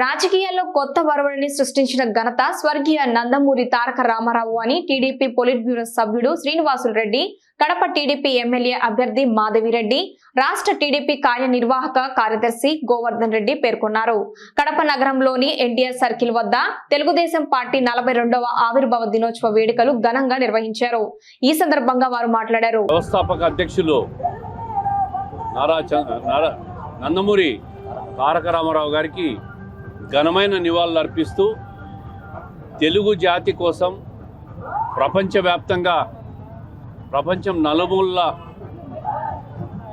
రాజకీయాల్లో కొత్త వరవడిని సృష్టించిన ఘనత స్వర్గీయ నందమూరి తారక రామారావు అని టీడీపీ పొలిట్ బ్యూరో సభ్యుడు శ్రీనివాసులు రెడ్డి కడప టీడీపీ ఎమ్మెల్యే అభ్యర్థి మాధవిరెడ్డి రాష్ట్ర టీడీపీ కార్యనిర్వాహక కార్యదర్శి గోవర్ధన్ రెడ్డి పేర్కొన్నారు. కడప నగరంలోని ఎన్టీఆర్ సర్కిల్ వద్ద తెలుగుదేశం పార్టీ నలభై రెండవ ఆవిర్భావ దినోత్సవ వేడుకలు ఘనంగా నిర్వహించారు. ఈ సందర్భంగా వారు మాట్లాడారు. వ్యవస్థాపక అధ్యక్షులు నారా నందమూరి తారక రామారావు గారికి ఘనమైన నివాళులు అర్పిస్తూ తెలుగు జాతి కోసం ప్రపంచవ్యాప్తంగా ప్రపంచం నలుమూల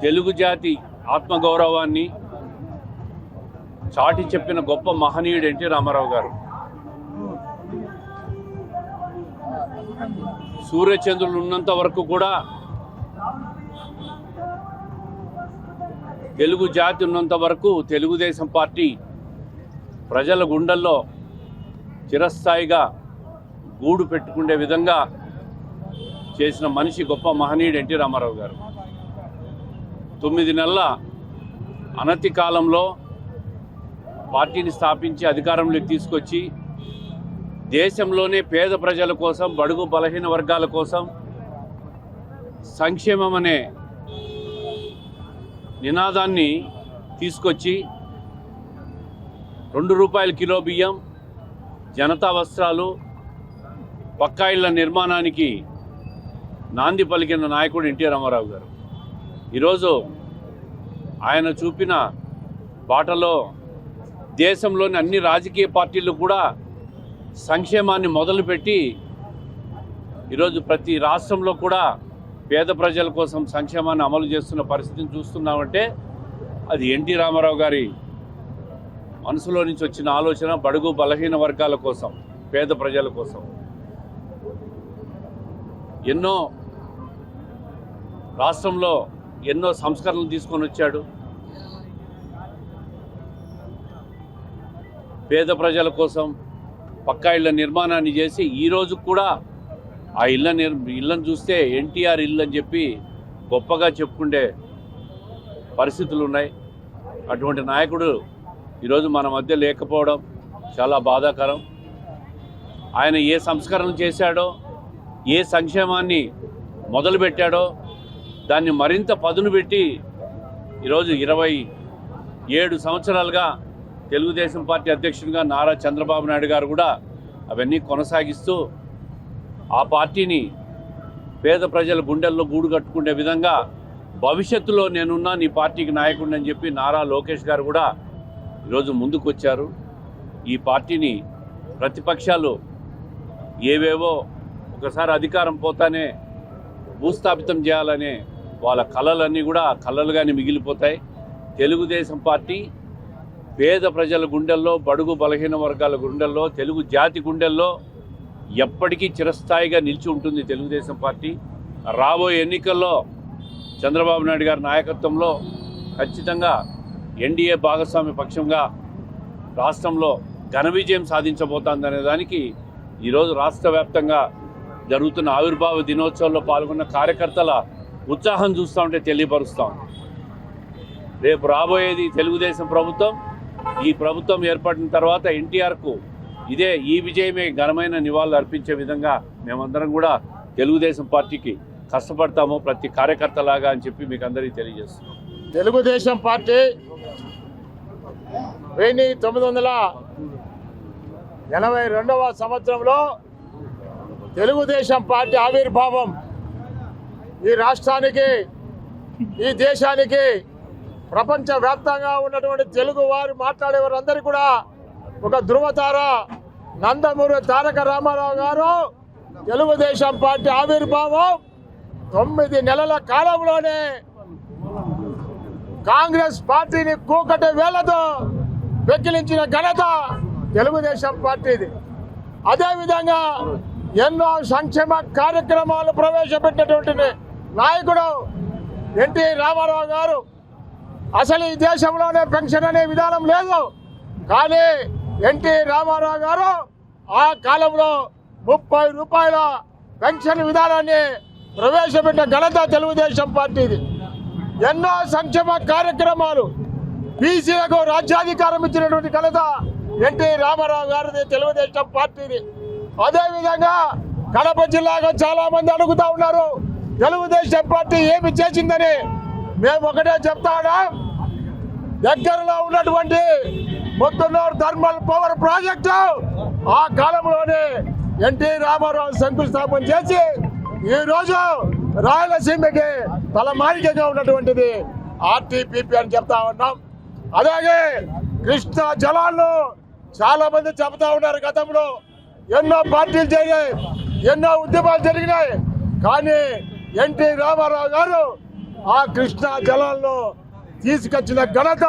తెలుగు జాతి ఆత్మగౌరవాన్ని చాటి చెప్పిన గొప్ప మహనీయుడు ఎన్టీ రామారావు గారు. సూర్యచంద్రులు ఉన్నంత వరకు కూడా తెలుగు జాతి ఉన్నంత వరకు తెలుగుదేశం పార్టీ ప్రజల గుండెల్లో చిరస్థాయిగా గూడు పెట్టుకునే విధంగా చేసిన మనిషి గొప్ప మహనీయుడు ఎన్టీ రామారావు గారు. తొమ్మిది నెలల అనతి కాలంలో పార్టీని స్థాపించి అధికారంలోకి తీసుకొచ్చి దేశంలోనే పేద ప్రజల కోసం బడుగు బలహీన వర్గాల కోసం సంక్షేమం అనే నినాదాన్ని తీసుకొచ్చి రెండు రూపాయల కిలో బియ్యం జనతా వస్త్రాలు పక్కా ఇళ్ళ నిర్మాణానికి నాంది పలికిన నాయకుడు ఎన్టీ రామారావు గారు. ఈరోజు ఆయన చూపిన బాటలో దేశంలోని అన్ని రాజకీయ పార్టీలు కూడా సంక్షేమాన్ని మొదలుపెట్టి ఈరోజు ప్రతి రాష్ట్రంలో కూడా పేద ప్రజల కోసం సంక్షేమాన్ని అమలు చేస్తున్న పరిస్థితిని చూస్తున్నామంటే అది ఎన్టీ రామారావు గారి మనసులో నుంచి వచ్చిన ఆలోచన బడుగు బలహీన వర్గాల కోసం పేద ప్రజల కోసం. ఎన్నో రాష్ట్రంలో ఎన్నో సంస్కరణలు తీసుకొని వచ్చాడు. పేద ప్రజల కోసం పక్కా ఇళ్ళ నిర్మాణాన్ని చేసి ఈ కూడా ఆ ఇళ్ళ నిర్ ఇళ్ళని చూస్తే ఎన్టీఆర్ ఇల్లు అని చెప్పి గొప్పగా చెప్పుకుండే పరిస్థితులు ఉన్నాయి. అటువంటి నాయకుడు ఈరోజు మన మధ్య లేకపోవడం చాలా బాధాకరం. ఆయన ఏ సంస్కరణలు చేశాడో ఏ సంక్షేమాన్ని మొదలుపెట్టాడో దాన్ని మరింత పదును పెట్టి ఈరోజు ఇరవై ఏడు సంవత్సరాలుగా తెలుగుదేశం పార్టీ అధ్యక్షుడిగా నారా చంద్రబాబు నాయుడు గారు కూడా అవన్నీ కొనసాగిస్తూ ఆ పార్టీని పేద ప్రజల గుండెల్లో గూడు కట్టుకునే విధంగా భవిష్యత్తులో నేనున్నా నీ పార్టీకి నాయకుడిని అని చెప్పి నారా లోకేష్ గారు కూడా ఈరోజు ముందుకు వచ్చారు ఈ పార్టీని ప్రతిపక్షాలు ఏవేవో ఒకసారి అధికారం పోతానే భూస్థాపితం చేయాలనే వాళ్ళ కళలన్నీ కూడా కళలుగానే మిగిలిపోతాయి. తెలుగుదేశం పార్టీ పేద ప్రజల గుండెల్లో బడుగు బలహీన వర్గాల గుండెల్లో తెలుగు జాతి గుండెల్లో ఎప్పటికీ చిరస్థాయిగా నిలిచి ఉంటుంది తెలుగుదేశం పార్టీ. రాబోయే ఎన్నికల్లో చంద్రబాబు నాయుడు గారి నాయకత్వంలో ఖచ్చితంగా ఎన్డీఏ భాగస్వామి పక్షంగా రాష్ట్రంలో ఘన విజయం సాధించబోతోందనే దానికి ఈరోజు రాష్ట్ర వ్యాప్తంగా జరుగుతున్న ఆవిర్భావ దినోత్సవంలో పాల్గొన్న కార్యకర్తల ఉత్సాహం చూస్తూ ఉంటే తెలియపరుస్తాం. రేపు రాబోయేది తెలుగుదేశం ప్రభుత్వం. ఈ ప్రభుత్వం ఏర్పడిన తర్వాత ఎన్టీఆర్కు ఇదే ఈ విజయమే ఘనమైన నివాళులు అర్పించే విధంగా మేమందరం కూడా తెలుగుదేశం పార్టీకి కష్టపడతాము ప్రతి కార్యకర్తలాగా అని చెప్పి మీకు అందరికీ తెలియజేస్తున్నాం. తెలుగుదేశం పార్టీ వెయ్యి తొమ్మిది వందల ఎనభై రెండవ సంవత్సరంలో తెలుగుదేశం పార్టీ ఆవిర్భావం. ఈ రాష్ట్రానికి ఈ దేశానికి ప్రపంచవ్యాప్తంగా ఉన్నటువంటి తెలుగు వారు మాట్లాడే కూడా ఒక ధృవతార. నందమూరి తారక రామారావు గారు తెలుగుదేశం పార్టీ ఆవిర్భావం తొమ్మిది నెలల కాలంలోనే కాంగ్రెస్ పార్టీని కూకటి వేళ్ళతో వెక్కిలించిన ఘనత తెలుగుదేశం పార్టీది. అదేవిధంగా ఎన్నో సంక్షేమ కార్యక్రమాలు ప్రవేశపెట్టినటువంటి నాయకుడు ఎన్టీ రామారావు గారు. అసలు ఈ దేశంలోనే పెన్షన్ అనే విధానం లేదు. కానీ ఎన్టీ రామారావు గారు ఆ కాలంలో ముప్పై రూపాయల పెన్షన్ విధానాన్ని ప్రవేశపెట్టిన ఘనత తెలుగుదేశం పార్టీది. ఎన్నో సంక్షేమ కార్యక్రమాలు బీసీలకు రాజ్యాధికారం ఇచ్చినటువంటి ఘనత ఎన్టీ రామారావు గారిది తెలుగుదేశం పార్టీది. అదేవిధంగా కడప జిల్లాగా చాలా మంది అడుగుతా ఉన్నారు తెలుగుదేశం పార్టీ ఏమి చేసిందని. మేము ఒకటే చెప్తా ఉన్నాం దగ్గరలో ఉన్నటువంటి ముత్తునూరు థర్మల్ పవర్ ప్రాజెక్టు ఆ కాలంలోనే ఎన్టీ రామారావు శంకుస్థాపన చేసి ఈ రోజు రాయలసీమకి తలమానికగా ఉన్నటువంటిది ఆర్టీపీపీ అని చెప్తా ఉన్నాం. అలాగే కృష్ణా జలాల్లో చాలా మంది చెబుతా ఉన్నారు గతంలో. ఎన్నో పార్టీలు జరిగాయి ఎన్నో ఉద్యమాలు జరిగినాయి. కానీ ఎన్టీ రామారావు గారు ఆ కృష్ణా జలాల్లో తీసుకొచ్చిన ఘనత